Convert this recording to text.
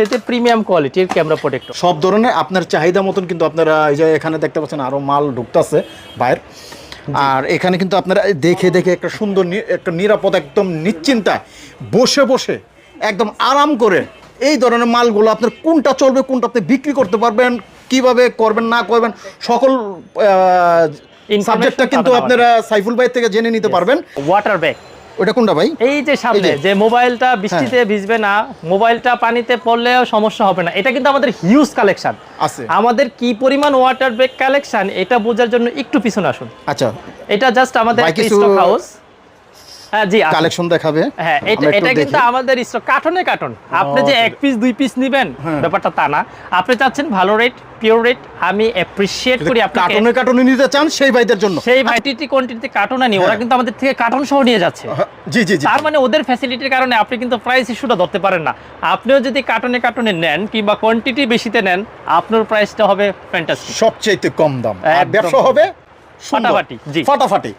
সবচেয়ে প্রিমিয়াম কোয়ালিটির camera protector সব ধরনের আপনার চাহিদা মতন কিন্তু আপনারা এই যে এখানে দেখতে পাচ্ছেন আরও মাল ঢুকতেছে বাইর। আর এখানে কিন্তু আপনারা দেখে দেখে একটা সুন্দর একটা নিরাপদ একদম নিশ্চিন্তায় বসে বসে একদম আরাম করে এই ধরনের মালগুলো আপনার কোনটা চলবে কোনটা আপনি বিক্রি করতে পারবেন কীভাবে করবেন না করবেন সকল সাবজেক্টটা কিন্তু আপনারা সাইফুল ভাই থেকে জেনে নিতে পারবেন। ওয়াটার ব্যাগ ওটা কোনটা ভাই? এই যে সামনে যে। হ্যাঁ। মোবাইলটা বৃষ্টিতে ভিজবে না মোবাইলটা পানিতে পড়লেও সমস্যা হবে না। এটা কিন্তু আমাদের হিউজ কালেকশন আছে। আমাদের কি পরিমাণ ওয়াটার ব্যাগ কালেকশন এটা বোঝার জন্য একটু পিছনে আসুন। আচ্ছা। এটা জাস্ট আমাদের স্টক হাউস হ্যাঁ জি কালেকশন দেখাবে। হ্যাঁ এটা কিন্তু আমাদের স্টক কার্টনে কার্টন আপনি যে আচ্ছা। এক পিস দুই পিস নেবেন হ্যাঁ। ব্যাপারটা তা না। আপনি চাচ্ছেন ভালো রেট পিওর রেট আমি অ্যাপ্রিশিয়েট করি আপনাকে। কার্টুনে কার্টুনে নিতে চান সেই ভাইদের জন্য। সেই ভাইটিটি কোয়ান্টিটি কার্টনে নিয়ে ওরা হ্যাঁ। কিন্তু আমাদের থেকে কার্টন সহ নিয়ে যাচ্ছে। জি জি জি। তার মানে ওদের ফ্যাসিলিটির কারণে আপনি কিন্তু প্রাইস ইস্যুটা ধরতে পারেন না। আপনিও যদি কার্টনে কার্টনে নেন কিংবা কোয়ান্টিটি বেশিতে নেন আপনার প্রাইসটা হবে ফ্যান্টাস্টিক সবচেয়ে কম দাম। আর ব্যবসা হবে। ফাটাফাটি, জি। ফাটাফাটি।